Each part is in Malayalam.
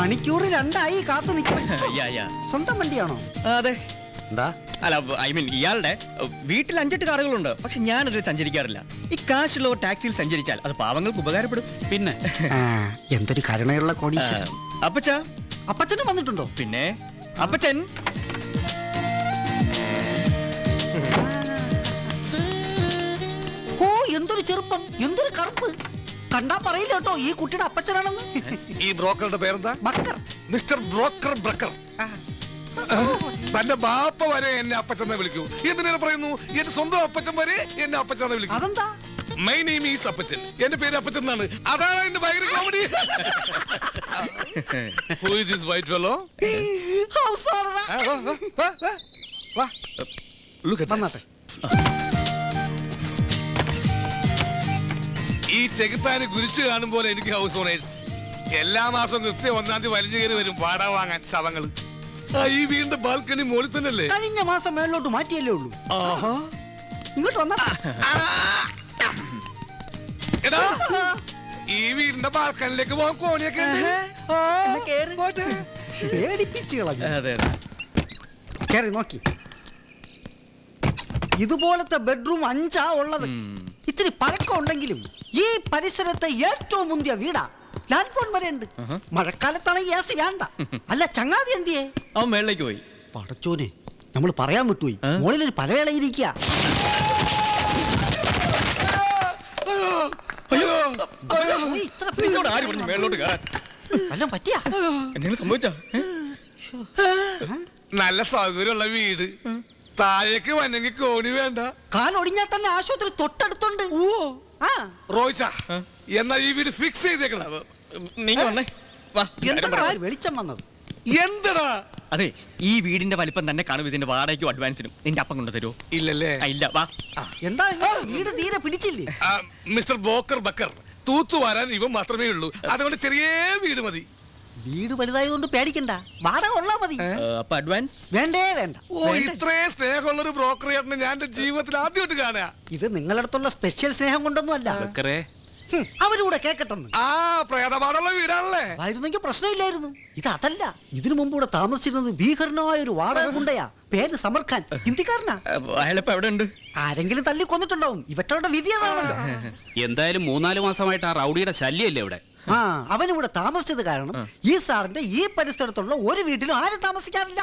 മണിക്കൂർ രണ്ടായി കാത്തു നിൽക്കണം. സ്വന്തം വണ്ടിയാണോ? അതെ. എന്താ? അല്ല ഐ മീൻ ഇയാളുടെ വീട്ടിൽ അഞ്ചെട്ട് കാറുകളുണ്ട്. പക്ഷെ ഞാൻ ഞാനതിൽ സഞ്ചരിക്കാറില്ല. ഈ കാശുള്ള ടാക്സിയിൽ സഞ്ചരിച്ചാൽ അത് പാവങ്ങൾക്ക് ഉപകാരപ്പെടും. പിന്നെ? എന്തൊരു കരുണയുള്ള കോടീശ്വരൻ. അപ്പച്ച? അപ്പച്ചനും വന്നിട്ടുണ്ടോ? പിന്നെ? അപ്പച്ചൻ? ഓ എന്തൊരു ചെറുപ്പം എന്തൊരു കറുപ്പ്. കണ്ടാ പറയില്ല കേട്ടോ. ഈ കുട്ടിയുടെ അപ്പച്ചനാണെന്ന്. ഈ ബ്രോക്കറുടെ പേരെന്താ? ബക്കർ. Mister broker broker. തന്റെ ബാപ്പ വരെ എന്നെ അപ്പച്ചെന്നെ വിളിക്കൂ. എന്തിനാണ് പറയുന്നു? എന്റെ സ്വന്തം അപ്പച്ചൻ വരെ എന്നെ അപ്പച്ചെന്നെ വിളിക്കും. അതെന്താ? My name is Appachan. എന്റെ പേര് അപ്പച്ചൻ എന്നാണ്. അതാണ് എന്റെ ഭയങ്കര comedy who is this white fellow അവസാനടാ. വന്നാട്ടെ. ഈ ചെകുത്താന് കുരിശ് കാണും പോലെ എനിക്ക് ഹൗസ് ഓണേഴ്സ് എല്ലാ മാസവും കൃത്യം ഒന്നാം തീയതി വലിഞ്ഞു കയറി വരും വാടക വാങ്ങാൻ ശവങ്ങൾ ആ, ഈ വീടിന്റെ ബാൽക്കണി മോളിൽ തന്നെയല്ലേ? കഴിഞ്ഞ മാസം മേളിലോട്ട് മാറ്റിയല്ലേ ഉള്ളൂ. ആഹാ. ഇങ്ങോട്ട് വന്നാ എടാ ഈ വീടിന്റെ ബാൽക്കണിലേക്ക് പോകാൻ കോണിയൊക്കെ ഉണ്ട്. പേടിപ്പിച്ച് കളഞ്ഞു. അതെ അതെ. കേറി നോക്കി. ഇതുപോലത്തെ ബെഡ്റൂം അഞ്ചാ ഉള്ളത്. ഇത്തിരി പഴക്കം ഉണ്ടെങ്കിലും ഈ പരിസരത്തെ ഏറ്റവും മുന്തിയ വീടാ. ലാൻഡ് ഫോൺ വരെ ഉണ്ട്. മഴക്കാലത്താണെങ്കിൽ എ സി വേണ്ട. അല്ല ചങ്ങാതി എന്തിയേ? അവൻ മേളിലേക്ക് പോയി. പടച്ചോനെ നമ്മൾ പറയാൻ വിട്ടുപോയി? മോളിലൊരു പലവേളയിരിക്കുക ഇരിക്കുക നല്ല സൗകര്യമുള്ള വീട്. താഴേക്ക് വന്നെങ്കിൽ കോണി വേണ്ട. കാലൊടിഞ്ഞാൽ തന്നെ ആശുപത്രി തൊട്ടടുത്തുണ്ട്. ആ റോയ്ച്ച ആ. എന്നാ ഈ വീട് ഫിക്സ് ചെയ്തേക്കണം. നീ വന്നേ. വാ എന്താ പറയാം. വെളിച്ചം വന്നത്? എന്തടാ? അതെ ഈ വീടിന്റെ വലിപ്പം തന്നെ കാണും ഇതിന്റെ വാടകയ്ക്കും അഡ്വാൻസിനും നിന്റെ അപ്പം കൊണ്ട് തരുമോ ഇല്ലല്ലേ. ഇല്ല വാ. എന്താ ഇത്? വീട് തീരെ പിടിച്ചില്ലേ? ആ, മിസ്റ്റർ ബോക്കർ ബക്കർ. തൂത്തുവാരാൻ ഇവൻ മാത്രമേ ഉള്ളൂ. അതുകൊണ്ട് ചെറിയ വീട് മതി. വീട് വലുതായതുകൊണ്ട് പേടിക്കണ്ട. വാടക ഉള്ളാ മതി. അപ്പൊ അഡ്വാൻസ് വേണ്ടേ വേണ്ട. ഓ ഇത്രേ സ്നേഹമുള്ള ഒരു ബ്രോക്കർ ചേട്ടനെ ഞാൻ എന്റെ ജീവിതത്തിൽ ആദ്യമായിട്ട് കാണുക. ഇത് നിങ്ങളടുത്തുള്ള സ്പെഷ്യൽ സ്നേഹം കൊണ്ടൊന്നും അല്ല അവരൂടെ കേക്കട്ടെന്ന്. ആ പ്രേതപാടുള്ള വീടാണല്ലേ? ആയിരുന്നെങ്കിൽ പ്രശ്നമില്ലായിരുന്നു. ഇത് അതല്ല. ഇതിനു മുമ്പ് ഇവിടെ താമസിച്ചിരുന്നത് ഭീകരനായ ഒരു വാടക കൊണ്ടയാ പേര് സമർഖാൻ. ഹിന്ദിക്കാരനാ. അയാളിപ്പോ എവിടെ ഉണ്ട് ആരെങ്കിലും തല്ലി കൊന്നിട്ടുണ്ടാവും ഇവറ്റവരുടെ വിധി അതാണല്ലോ. എന്തായാലും മൂന്നാൽ മാസമായിട്ട് ആ റൗഡിയുടെ ശല്യല്ലേ ഇവിടെ. ആ. അവനിവിടെ താമസിച്ചത് കാരണം ഈ സാറിന്റെ ഈ പരിസരത്തുള്ള ഒരു വീട്ടിലും ആരും താമസിക്കാറില്ല.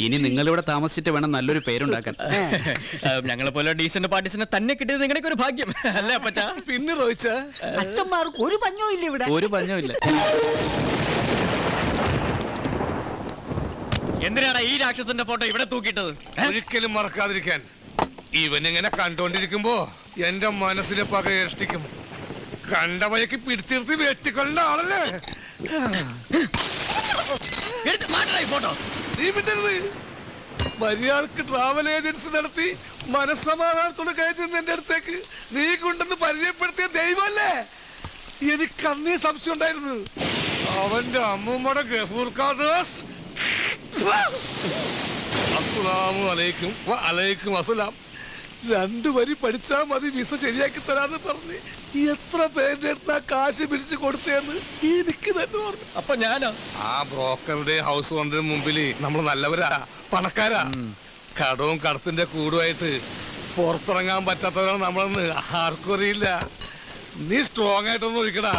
ഇനി നിങ്ങളിവിടെ താമസിച്ചിട്ട് വേണം നല്ലൊരു പേരുണ്ടാക്കാൻ. ഞങ്ങളെ പോലെ ഡീസന്റ് പാർട്ടീസിനെ തന്നെ കിട്ടിയത് നിങ്ങളുടെ ഒരു ഭാഗ്യം. അല്ലേ അപ്പച്ചാ? പിന്നെ റോയിച്ച അച്ഛന്മാർക്ക് ഒരു പഞ്ഞോ ഇല്ല ഇവിടെ. ഒരു പഞ്ഞോ ഇല്ല. എന്തിനാണ് ഈ രാക്ഷസന്റെ ഫോട്ടോ ഇവിടെ തൂക്കിയിട്ടത്? ഒരിക്കലും മറക്കാതിരിക്കാൻ. ഇവൻ ഇങ്ങനെ കണ്ടോണ്ടിരിക്കുമ്പോ എന്റെ മനസ്സിലെ പക ഇരട്ടിക്കും കണ്ട വയക്ക് പിടിച്ചിരുത്തി വെട്ടിക്കൊണ്ട ആളല്ലേ? എടുത്ത് ഈ ഫോട്ടോ. നീ വിട്ടരുത് മര്യാദയ്ക്ക് ട്രാവൽ ഏജൻസി നടത്തി മനസ്സമാധാനത്തോട് കയറ്റുന്ന എന്റെ അടുത്തേക്ക്. നീ കൊണ്ടെന്ന് പരിചയപ്പെടുത്തിയ ദൈവമല്ലേ എനിക്ക് അന്നേ സംശയം ഉണ്ടായിരുന്നു. അവന്റെ അമ്മൂമ്മയുടെ ഗഫൂർ ഖാദാസ് അസ്സലാമു അലൈക്കും വ അലൈക്കും അസ്സലാം. രണ്ടു വരി പഠിച്ചാ മതി വിസ ശരിയാക്കി തരാന്ന് പറഞ്ഞ്. എത്ര പേരുടെ അടുത്ത് ആ കാശ് പിരിച്ചു കൊടുത്തേന്ന് എനിക്ക് തന്നെ പറഞ്ഞു. അപ്പൊ ഞാനോ? ആ ബ്രോക്കറുടെ ഹൗസ് ഓണറിന് മുമ്പിൽ നമ്മൾ നല്ലവരാ പണക്കാരാ. കടവും കടത്തിന്റെ കൂടുമായിട്ട് പുറത്തിറങ്ങാൻ പറ്റാത്തവരാണ് നമ്മളെന്ന് ആർക്കും അറിയില്ല. നീ സ്ട്രോങ് ആയിട്ടൊന്നും ഒഴിക്കടാ.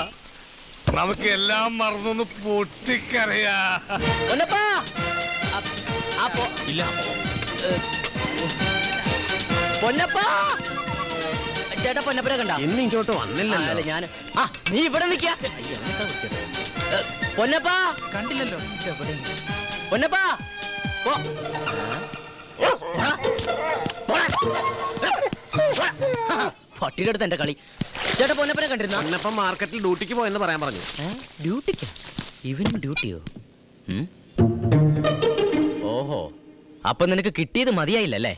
നമുക്ക് എല്ലാം മറന്നൊന്ന് പൊട്ടിക്കറിയാ ഇല്ല പൊന്നപ്പാ! ചേട്ടാ പൊന്നപ്പനെ കണ്ട? ഇന്ന് ഇങ്ങോട്ട് വന്നില്ലല്ലോ. ഞാൻ ആ നീ ഇവിടെ നിക്ക. പൊന്നപ്പാ! കണ്ടില്ലല്ലോ പൊന്നപ്പാ. പട്ടിയുടെ അടുത്ത് എന്റെ കളി. ചേട്ടാ പൊന്നപ്പനെ കണ്ടിരുന്ന? പൊന്നപ്പൻ മാർക്കറ്റിൽ ഡ്യൂട്ടിക്ക് പോയെന്ന് പറയാൻ പറഞ്ഞു. ഡ്യൂട്ടിക്ക്? ഇവനും ഡ്യൂട്ടിയോ? ഓഹോ. അപ്പൊ നിനക്ക് കിട്ടിയത് മതിയായില്ലല്ലേ?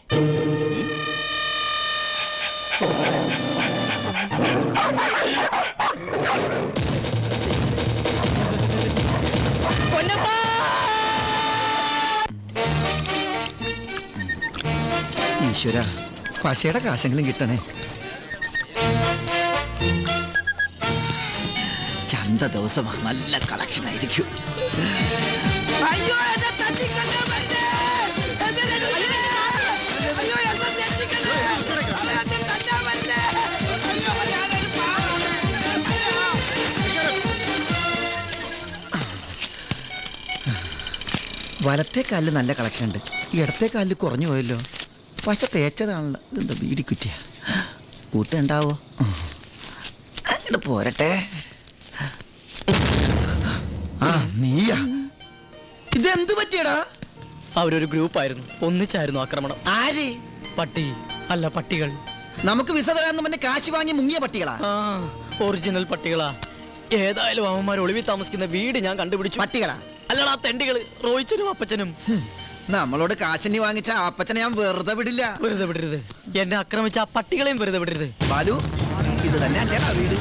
ഈശ്വര പശയുടെ കാശെങ്കിലും കിട്ടണേ. ചന്ത ദിവസം നല്ല കളക്ഷൻ ആയിരിക്കും വലത്തെ കാലിൽ നല്ല കളക്ഷൻ ഉണ്ട്. ഇടത്തെ കാലിൽ കുറഞ്ഞു പോയല്ലോ. പക്ഷെ തേച്ചതാണല്ലോ. ഇതെന്താ ബീഡി കുറ്റിയ? കൂട്ടുണ്ടാവോ അങ്ങോട്ട് പോരട്ടെ. ആ നീയാ. ഇതെന്ത് പറ്റിയടാ? അവരൊരു ഗ്രൂപ്പായിരുന്നു ഒന്നിച്ചായിരുന്നു ആക്രമണം. ആര്? പട്ടി. അല്ല പട്ടികൾ. നമുക്ക് വിസ തരാന്ന് പറഞ്ഞ കാശ് വാങ്ങി മുങ്ങിയ പട്ടികളാ. ആ ഒറിജിനൽ പട്ടികളാ. ഏതായാലും അവന്മാർ ഒളിവിൽ താമസിക്കുന്ന വീട് ഞാൻ കണ്ടുപിടിച്ചു. പട്ടികളാ. അല്ലടാ തെണ്ടികൾ റോയിച്ചനും അപ്പച്ചനും. നമ്മളോട് കാശിനി വാങ്ങിച്ച അപ്പച്ചനെ ഞാൻ വെറുതെ വിടില്ല. വെറുതെ വിടരുത്. എന്നെ ആക്രമിച്ച ആ പട്ടികളെയും വെറുതെ വിടരുത്. ബാലു ഇത് തന്നെ. അല്ലേ വീട്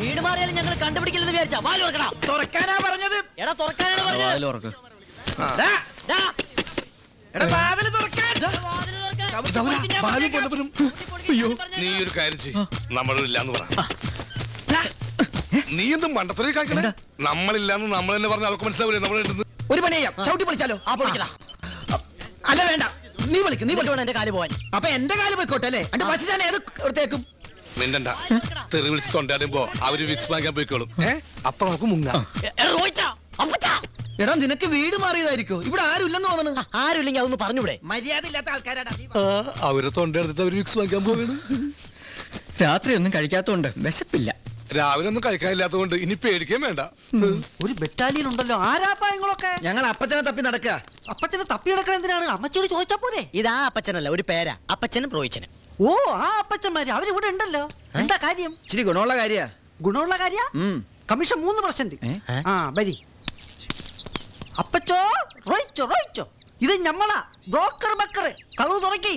വീട് മാറിയാലും ഞങ്ങൾ കണ്ടുപിടിക്കില്ലെന്ന് വിചാരിച്ചാ. ബാലു തുറക്കടാ. തുറക്കാനാ പറഞ്ഞത്. എടാ തുറക്കാനാണ് പറഞ്ഞത്. നീ ഒരു കാര്യം ചെയ്യും. നമ്മളില്ലാന്ന് പറ. നീ എന്തും മണ്ടത്തൊരു കാണിക്കണേ. നമ്മളില്ലാന്ന് നമ്മൾ തന്നെ പറഞ്ഞ അവർക്ക് മനസ്സിലാവില്ലേ? നമ്മളെ ഒരു പണി ചെയ്യാം ചവിട്ടി പൊളിച്ചാലോ? ആ പൊളിക്കടാ. അല്ല വേണ്ട. നീ വിളിക്കും നീ വിളിക്കണം വിളിക്കും എന്റെ കാൽ പോവാൻ? അപ്പൊ എന്റെ കാൽ പോയിക്കോട്ടെ അല്ലേ? എന്റെ പശു ഞാൻ ഏത് എടുത്തേക്കും? മിണ്ടണ്ട. തെറി വിളിച്ച് തൊണ്ടാടുമ്പോ അവർ വിക്സ് വാങ്ങിക്കാൻ പോയിക്കോളും. അപ്പൊ നമുക്ക് മുങ്ങാം. എടാ നിനക്ക് വീട് മാറിയതായിരിക്കോ? ഇവിടെ ആരും ഇല്ലെന്ന് തോന്നുന്നു ആരുമില്ലെങ്കിൽ അതൊന്ന് പറഞ്ഞൂടെ? മര്യാദ ഇല്ലാത്ത ആൾക്കാരാടാ അവരെ തൊണ്ടെടുത്തിട്ട് അവർ വിക്സ് വാങ്ങിക്കാൻ പോവുകയാണ് രാത്രി ഒന്നും കഴിക്കാത്തോണ്ട് വിശപ്പില്ല. രാവിലെ ഒന്നും കഴിക്കാനില്ലാത്തതുകൊണ്ട് ഇനി പേടിക്കാൻ വേണ്ട. ഒരു ബെറ്റാലിയൻ ഉണ്ടല്ലോ ആരാപ്പായങ്ങളൊക്കെ ഞങ്ങൾ അപ്പച്ചനെ തപ്പി നടക്കുക. അപ്പച്ചനെ തപ്പി നടക്കാൻ എന്തിനാണ്? അമ്മച്ചോട് ചോദിച്ചാ പോരെ? ഇതാ അപ്പച്ചനല്ല ഒരു പേരാ. അപ്പച്ചനും പ്രോഹിച്ചനും. ഓ ആ അപ്പച്ചന്മാര്. അവരിവിടെ ഉണ്ടല്ലോ. എന്താ കാര്യം? ഇച്ചിരി ഗുണമുള്ള കാര്യ. ഗുണമുള്ള കാര്യ? കമ്മീഷൻ മൂന്ന് പെർസെന്റ് ആ വരി. അപ്പച്ചോ റോയിച്ചോ റോയിച്ചോ ഇത് ഞമ്മളാ. ബ്രോക്കർ ബക്കർ കളവ് തുറക്കി.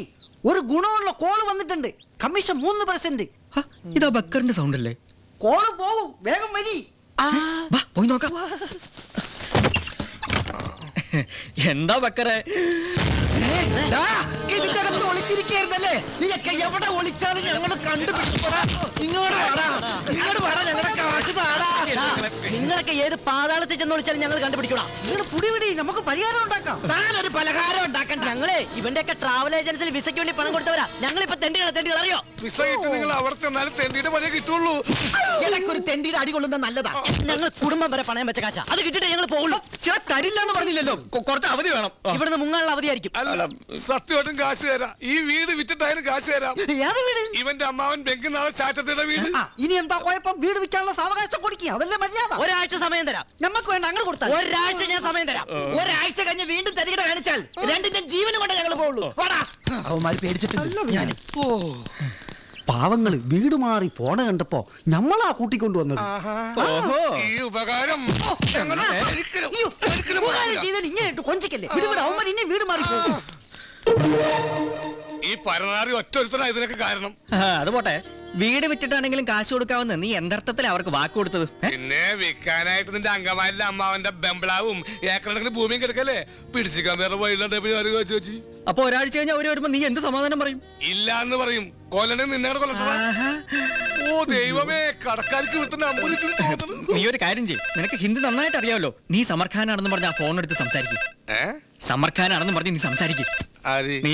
ഒരു ഗുണമുള്ള കോൾ വന്നിട്ടുണ്ട്. കമ്മീഷൻ മൂന്ന് പെർസെന്റ് ഇതാ ബക്കറിന്റെ സൗണ്ട് അല്ലേ? കോൾ പോകും വേഗം വരി. വാ, പോയി നോക്കാം. എന്താ ബക്കറെ? ഇതിന്റെ അകത്ത് ഒളിച്ചിരിക്കായിരുന്നല്ലേ നീയൊക്കെ എവിടെ ഒളിച്ചാലും ഞങ്ങൾ കണ്ടുപിടിച്ചോടാ ഇങ്ങോട്ട് വാടാ. ഇങ്ങോട്ട് വാടാ ഞങ്ങളുടെ കാശ് താടാ. നിങ്ങളൊക്കെ ഏത് പാതാളത്തിൽ ചെന്ന് വിളിച്ചാലും ഞങ്ങൾ കണ്ടുപിടിക്കണം നിങ്ങൾ പുടിപിടി നമുക്ക് പരിഹാരം ഉണ്ടാക്കാം. താനൊരു പലഹാരം ഞങ്ങളെ ഇവന്റെയൊക്കെ ട്രാവൽ ഏജൻസിൽ വിസയ്ക്ക് വേണ്ടി പണം കൊടുത്തവരാ. ഞങ്ങളിപ്പോ തെണ്ടികളെ തെണ്ടികൾ അറിയോ? വിസ കിട്ടി നിങ്ങൾ അവിടെ ചെന്നാലും തെണ്ടിയുടെ പണിയെ കിട്ടുള്ളൂ. എനക്കൊരു തെണ്ടിയുടെ അടി കൊള്ളുന്ന നല്ലതാ. ഞങ്ങൾ കുടുംബം വരെ പണയം വെച്ച കാശ. അത് കിട്ടിട്ട് ഞങ്ങൾ പോകുള്ളൂ തരില്ലെന്ന് പറഞ്ഞില്ലല്ലോ. കൊ- കുറച്ച് അവധി വേണം. ഇവിടുന്ന് മുങ്ങാനുള്ള അവധിയായിരിക്കും. അല്ല സത്യമായിട്ടും കാശ് തരാം. ഈ വീട് വിറ്റിട്ടായാലും കാശ് തരാം. ഏത് വീട്? ഇവന്റെ അമ്മാവൻ ബെങ്കിനാളെ ചാറ്റത്തിന്റെ വീട്. ആ, ഇനി എന്താ കുഴപ്പം? വീട് വിൽക്കാനുള്ള സാവകാശം കൊടുക്കുക. അതല്ലേ മര്യാദ? ഒരാഴ്ച സമയം തരാം. നമുക്ക് വേണ്ട അങ്ങനെ കൊടുത്താൽ ഒരാഴ്ച ഞാൻ സമയം തരാം. ഒരാഴ്ച കഴിഞ്ഞ് വീണ്ടും തരികട കാണിച്ചാൽ രണ്ടിന്റെ ജീവനും കൊണ്ട് ഞങ്ങൾ പോകുള്ളൂ വാടാ. അവന്മാര് പേടിച്ചിട്ടില്ല. ഞാൻ ഓ പാവങ്ങൾ വീട് മാറി പോണ കണ്ടപ്പോ ഞമ്മളാ കൂട്ടിക്കൊണ്ടുവന്നത്. ഓഹോ. ഈ ഉപകാരം ഞങ്ങൾ ഒരിക്കലും ഒരിക്കലും മറക്കില്ല. ഇങ്ങനെ കൊഞ്ചിക്കല്ലേ? വിടുവിട അവന്മാർ ഇനി വീട് മാറി പോകും ഈ പരനാറി ഒറ്റ ഒരുത്തനാ ഇതിനൊക്കെ കാരണം. അത് പോട്ടെ. വീട് വിറ്റിട്ടാണെങ്കിലും കാശ് കൊടുക്കാവുന്ന നീ എന്തർത്ഥത്തിൽ അവർക്ക് വാക്ക് കൊടുത്തത്? പിന്നെ വിൽക്കാനായിട്ട് നിന്റെ അങ്കമാലിലെ അമ്മാവന്റെ ബംബ്ലാവും ഏക്കറക്കണക്കിന് ഭൂമിയും കിടക്കല്ലേ? പിടിച്ചിക്കാൻ വേറെ വെച്ച്. അപ്പൊ ഒരാഴ്ച കഴിഞ്ഞാൽ അവർ വരുമ്പോ നീ എന്ത് സമാധാനം പറയും? ഇല്ല എന്ന് പറയും. കൊല്ലണേ നിന്നെ കൊല്ലട്ട ഓ ദൈവമേ കടക്കാർക്ക് നീ ഒരു കാര്യം ചെയ്യും. നിനക്ക് ഹിന്ദി നന്നായിട്ട് അറിയാമല്ലോ. നീ സമർഖാനാണെന്ന് പറഞ്ഞ ആ ഫോൺ എടുത്ത് സംസാരിക്കും. സമർഖാനാണെന്ന് സമർ പറഞ്ഞ് നീ സംസാരിക്കും. നീ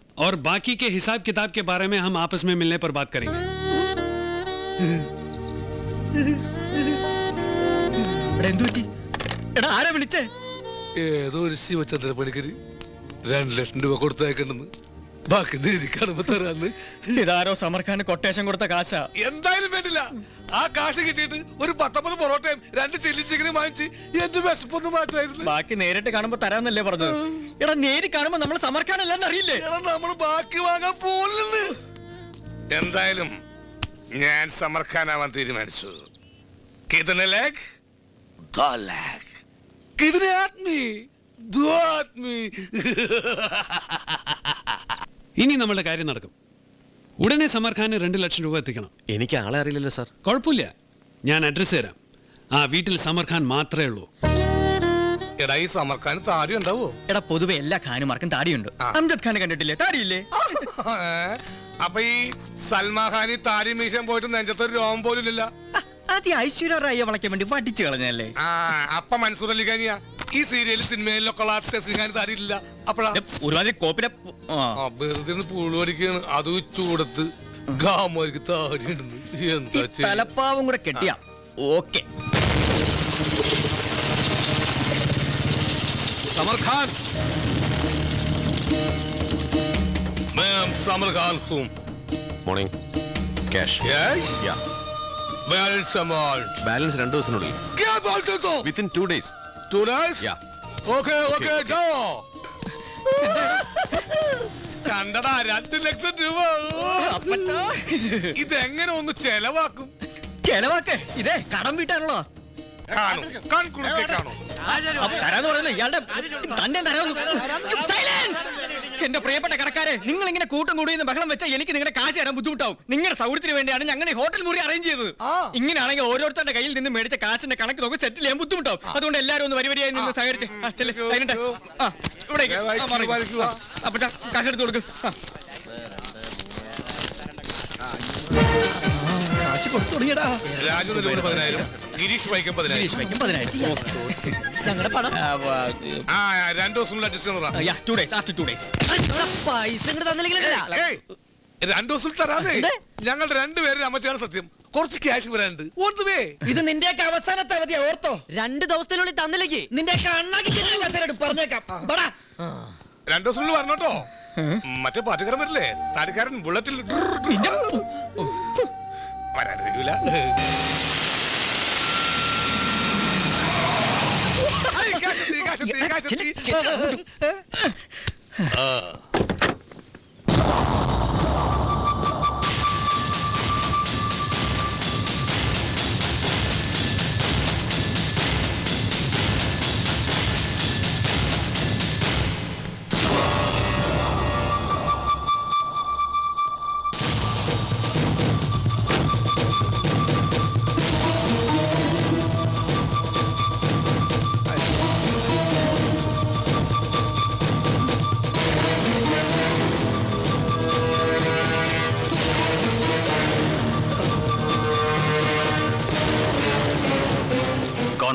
और बाकी के हिसाब किताब के बारे में हम आपस में मिलने पर बात करेंगे ഇവിടെ എന്തു പറ്റി എടാ ആരാ വിളിച്ചേ ഏതോ ഒരു ശിവചന്ദ്ര പണിക്കര് രണ്ട് ലക്ഷം രൂപ കൊടുത്തേക്കണ്ടെന്ന് ബാക്കിന്ന് എനിക്കാണ് തരാന്ന്. ഇതാരോ സമർഖാന് കൊട്ടേഷൻ കൊടുത്ത കാശ. എന്തായാലും വേണ്ടില്ല. ആ കാശ് കിട്ടിയിട്ട് ഒരു പത്തൊമ്പത് പൊറോട്ടയും രണ്ട് ചില്ലി ചിക്കനും വാങ്ങിച്ച് എന്റെ വിശപ്പൊന്നും മാറ്റായിരുന്നു ബാക്കി നേരിട്ട് കാണുമ്പോ തരാന്നല്ലേ പറഞ്ഞു എടാ നേരിട്ട് കാണുമ്പോ നമ്മൾ സമർഖാനല്ലെന്ന് അറിയില്ലേ? നമ്മൾ ബാക്കി വാങ്ങാൻ പോലെന്ന് എന്തായാലും ഞാൻ സമർഖാനാവാൻ തീരുമാനിച്ചു. കിതന ലാഗ് ദോ ലാഗ് കിതന ആത്മി ദോ ഇനി നമ്മളുടെ കാര്യം നടക്കും. ഉടനെ സമർ ഖാന് രണ്ട് ലക്ഷം രൂപ എത്തിക്കണം. എനിക്ക് ആളെ അറിയില്ലല്ലോ സാർ. കുഴപ്പമില്ല. ഞാൻ അഡ്രസ്സ് തരാം. ആ വീട്ടിൽ സമർഖാൻ മാത്രമേ ഉള്ളൂ. എടാ ഈ താടി ഉണ്ടാവോ? എടാ പൊതുവെ എല്ലാ ഖാനുമാർക്കും താടിയുണ്ട്. അംജദ് ഖാനെ കണ്ടിട്ടില്ലേ? താടിയില്ലേ? അപ്പൊ ഈ സൽമാൻ ഖാൻ ഈ താടി മീശൻ പോയിട്ട് നെഞ്ചത്തൊരു രോമം പോലും ഇല്ല. അത് ഈ ഐശ്വര്യ റായിയെ വളയ്ക്കാൻ വേണ്ടി വടിച്ചു കളഞ്ഞല്ലേ ആ അപ്പൊ മൻസൂർ അലി ഖാനിയാ ഈ സീരിയൽ സിനിമയിലൊക്കെ ഉള്ള ടെസ്റ്റിംഗ് ഖാൻ താടി ഇല്ല അപ്പഴാ ഇത് ഒരുമാതിരി കോപ്പിലെ ആ. ആ വെറുതെ ഒന്ന് പുഴുവടിക്കാണ് അത് ചൂടത്ത് ഗാമോർക്ക് താടി ഇടുന്നു എന്താ ഈ തലപ്പാവും കൂടെ കെട്ടിയ okay summer Khan ma'am summer Khan तुम morning cash yes balance amount Balance രണ്ട് ദിവസത്തിനുള്ളിൽ. വിത്തിൻ ടു ടു ഗോ കണ്ടടാ രണ്ട് ലക്ഷം രൂപ. ഇതെങ്ങനെ ഒന്ന് ചെലവാക്കും? ചെലവാക്കേ. ഇതേ കടം വീട്ടാണല്ലോ കാണും. കൺകുളിക്കെ കാണും അപ്പൊ തരാന്ന് പറയുന്നത് ഇയാളുടെ തന്റെ തരാന്ന് സൈലൻസ് എന്റെ പ്രിയപ്പെട്ട കടക്കാരെ നിങ്ങൾ ഇങ്ങനെ കൂട്ടം കൂടിയെന്ന് ബഹളം വെച്ചാൽ എനിക്ക് നിങ്ങളുടെ കാശ് തരാൻ ബുദ്ധിമുട്ടാവും. നിങ്ങളുടെ സൗകര്യത്തിന് വേണ്ടിയാണ് ഞങ്ങൾ ഈ ഹോട്ടൽ മുറി അറേഞ്ച് ചെയ്തത്. ഇങ്ങനെയാണെങ്കിൽ ഓരോരുത്തരുടെ കയ്യിൽ നിന്ന് മേടിച്ച കാശിന്റെ കണക്ക് നോക്കി സെറ്റിൽ ചെയ്യാൻ ബുദ്ധിമുട്ടാവും. അതുകൊണ്ട് എല്ലാവരും ഒന്ന് വരിവരിയായി നിന്ന് സഹകരിച്ച്. അപ്പച്ചാ, എടുത്ത് കൊടുക്ക്. ആ. കാശ് കൊടുത്തു തുടങ്ങിയടാ. രാജു നെല്ലൂർ പതിനായിരം. ഗിരീഷ് വൈക്കം പതിനായിരം. വയ്ക്കും പതിനായിരം. ഞങ്ങളുടെ പണം ആ രണ്ടു ദിവസമുള്ള adjust ചെയ്യണതാ yeah two days after two days പൈസ ഇങ്ങോട്ട് രണ്ടു ദിവസം ഞങ്ങൾ രണ്ടുപേരും അമ്മച്ചാണ് സത്യം. കുറച്ച് ക്യാഷ് വരാനുണ്ട്. ഓർത്തുവേ ഇത് നിന്റെ അവസാനത്തെ അവധിയാ ഓർത്തോ? രണ്ട് ദിവസത്തിനുള്ളിൽ തന്നില്ലെങ്കിൽ നിന്റെ പറഞ്ഞേക്കാം. രണ്ടു ദിവസത്തിനുള്ളിൽ വരണോട്ടോ. മറ്റേ പാട്ടുകാരൻ വരില്ലേ? താരക്കാരൻ ബുള്ളറ്റിൽ വരാനിരിക്കൂല ഐ, കാശെത്തി, കാശെത്തി, കാശെത്തി. ആ.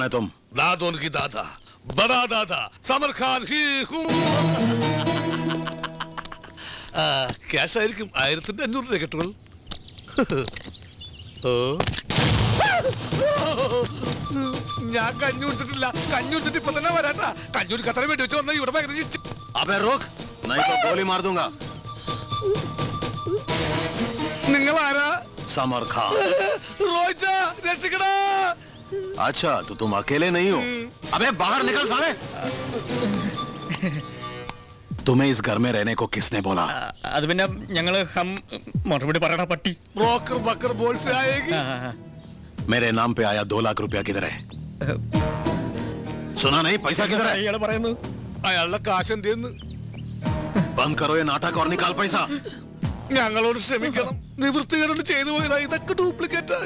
है तुम दादों की दादा बड़ा दादा समर खान ही हूँ ക്യാഷ് ആയിരിക്കും ആയിരത്തിന്റെ അഞ്ഞൂറ് രൂപ ഓ ഞാൻ കഞ്ഞി കുടിച്ചിട്ടില്ല കഞ്ഞി കുടിച്ചിട്ട് ഇപ്പൊ തന്നെ വരാട്ടാ കഞ്ഞൂരി കത്തറ വേണ്ടി വെച്ച് വന്ന ഇവിടെ ഭയങ്കര ചിച്ച്. अबे रोक नहीं तो गोली मार दूंगा നിങ്ങൾ ആരാ समर खान റോജ രക്ഷിക്കടാ अच्छा तो तुम अकेले नहीं हो अबे बाहर निकल साले तुम्हें इस घर में रहने को किसने बोला അത് പിന്നെ ഞങ്ങൾ ഹം മറുപടി ब्रोकर बकर बोल से आएगी मेरे नाम पे आया दो लाख रुपया किधर है सुना नहीं पैसा किधर है ഇയാൾ പറയുന്നു അയാളുടെ കാശ് എന്ത് बंद करो ये नाटक और निकाल पैसा ഞങ്ങളോട് ക്ഷമിക്കണം നിവൃത്തികരണം ചെയ്തു പോയതാ ഇതൊക്കെ ഡ്യൂപ്ലിക്കേറ്റ്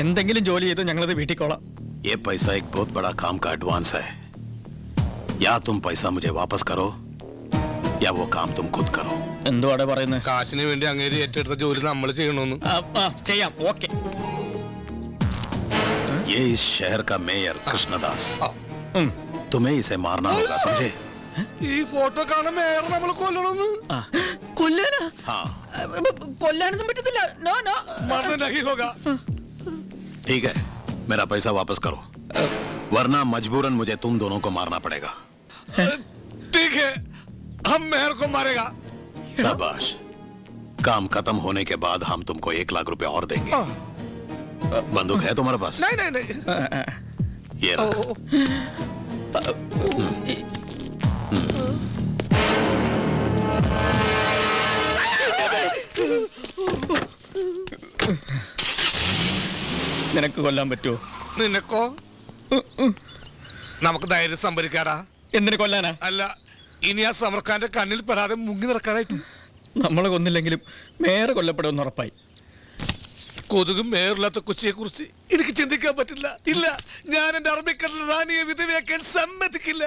എന്തെങ്കിലും ജോലി ചെയ്തു ഞങ്ങളത് വീട്ടിൽ കൊള്ളാം ये पैसा एक बहुत बड़ा काम का एडवांस है या तुम पैसा मुझे वापस करो या वो काम तुम खुद करो എന്തുവാടെ പറയുന്നത് കാശിന് വേണ്ടി അങ്ങേര് ഏറ്റെടുത്ത ജോലി നമ്മൾ ചെയ്യണമെന്ന് ചെയ്യാം ഓക്കെ ये इस शहर का मेयर कृष्णदास तुम्हें इसे मारना होगा समझे ഈ ഫോട്ടോ കാണാൻ മേയർ നമ്മൾ കൊല്ലണമെന്ന് കൊല്ലാനാ हाँ കൊല്ലാനൊന്നും പറ്റത്തില്ല നോ നോ മരണ നഹി ഹോഗാ ठीक है मेरा पैसा वापस करो। वरना मजबूरन मुझे तुम दोनों को मारना पड़ेगा। ठीक है हम मेहर को मारेगा। शाबाश। काम खत्म होने के बाद हम तुमको एक लाख रुपए और देंगे। बंदूक है तुम्हारे पास? नहीं नहीं नहीं। ये रखो। നിനക്ക് കൊല്ലാൻ പറ്റുമോ നിനക്കോ? നമുക്ക് ധൈര്യം സംഭരിക്കാടാ. എന്തിനു കൊല്ലാനാ? അല്ല ഇനി ആ സമർഖാന്റെ കണ്ണിൽ പെടാതെ മുങ്ങി നടക്കാനായിട്ട്. നമ്മളെ കൊന്നില്ലെങ്കിലും മേറെ കൊല്ലപ്പെടുമെന്ന് ഉറപ്പായി. കൊതുകും മേറില്ലാത്ത കൊച്ചിയെ കുറിച്ച് എനിക്ക് ചിന്തിക്കാൻ പറ്റില്ല. ഇല്ല ഞാൻ എന്റെ അറബിക്കടൽ റാണിയെ വിധവയാക്കാൻ സമ്മതിക്കില്ല.